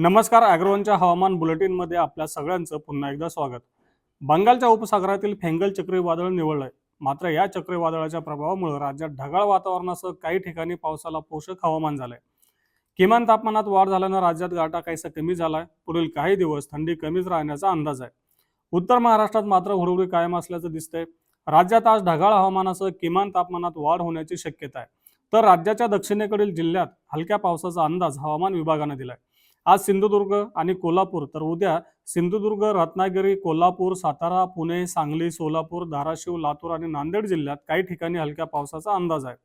नमस्कार अॅग्रोवनच्या हवामान बुलेटिनमध्ये आपल्या सगळ्यांचं पुन्हा एकदा स्वागत. बंगालच्या उपसागरातील फेंगल चक्रीवादळ निवडलंय मात्र या चक्रीवादळाच्या प्रभावामुळे राज्यात ढगाळ वातावरणासह काही ठिकाणी पावसाला पोषक हवामान झालंय. किमान तापमानात वाढ झाल्यानं राज्यात गाटा काहीसा कमी झालाय. पुढील काही दिवस थंडी कमीच राहण्याचा अंदाज आहे. उत्तर महाराष्ट्रात मात्र हुरहुरी कायम असल्याचं दिसतंय. राज्यात आज ढगाळ हवामानासह किमान तापमानात वाढ होण्याची शक्यता आहे. तर राज्याच्या दक्षिणेकडील जिल्ह्यात हलक्या पावसाचा अंदाज हवामान विभागानं दिलाय. आज सिंधुदुर्ग आणि कोल्हापूर तर उद्या सिंधुदुर्ग रत्नागिरी कोल्हापूर सातारा पुणे सांगली सोलापूर धाराशिव लातूर आणि नांदेड जिल्ह्यात काही ठिकाणी हलक्या पावसाचा अंदाज आहे.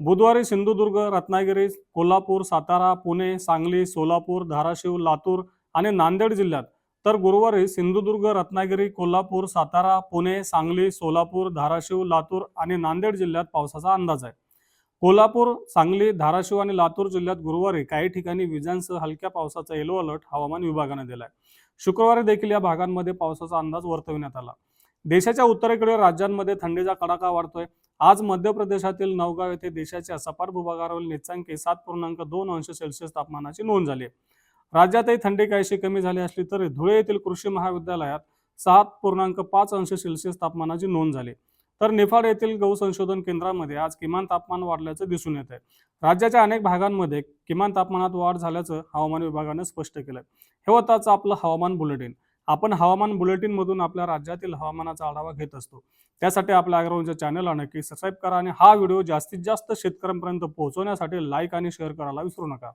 बुधवारी सिंधुदुर्ग रत्नागिरी कोल्हापूर सातारा पुणे सांगली सोलापूर धाराशिव लातूर आणि नांदेड जिल्ह्यात तर गुरुवारी सिंधुदुर्ग रत्नागिरी कोल्हापूर सातारा पुणे सांगली सोलापूर धाराशिव लातूर आणि नांदेड जिल्ह्यात पावसाचा अंदाज आहे. कोल्हापूर सांगली धाराशिव आणि लातूर जिल्ह्यात गुरुवारी काही ठिकाणी विजांसह हलक्या पावसाचा येलो अलर्ट हवामान विभागाने दिलाय. शुक्रवारी देखील या भागांमध्ये पावसाचा अंदाज वर्तविण्यात आला. देशाच्या उत्तरेकडील राज्यांमध्ये थंडीचा कडाका वाढतोय. आज मध्य प्रदेशातील नवगाव येथे देशाच्या सपाट भूभागावरील निचांकी सात पूर्णांक दोन अंश सेल्सिअस तापमानाची नोंद झाली राज्यातही थंडी काहीशी कमी झाली असली तरी धुळे येथील कृषी महाविद्यालयात सात पूर्णांक पाच अंश सेल्सिअस तापमानाची नोंद झाली तर निफाड येथील गहू संशोधन केंद्रामध्ये आज किमान तापमान वाढल्याचं दिसून येत आहे. राज्याच्या अनेक भागांमध्ये किमान तापमानात वाढ झाल्याचं हवामान विभागानं स्पष्ट केलं हे होतं आजचं आपलं हवामान बुलेटिन. आपण हवामान बुलेटिनमधून आपल्या राज्यातील हवामानाचा आढावा घेत असतो. त्यासाठी आपल्या अग्रवंच्या चॅनलला नक्की सबस्क्राईब करा आणि हा व्हिडिओ जास्तीत जास्त शेतकऱ्यांपर्यंत पोहोचवण्यासाठी लाईक आणि शेअर करायला विसरू नका.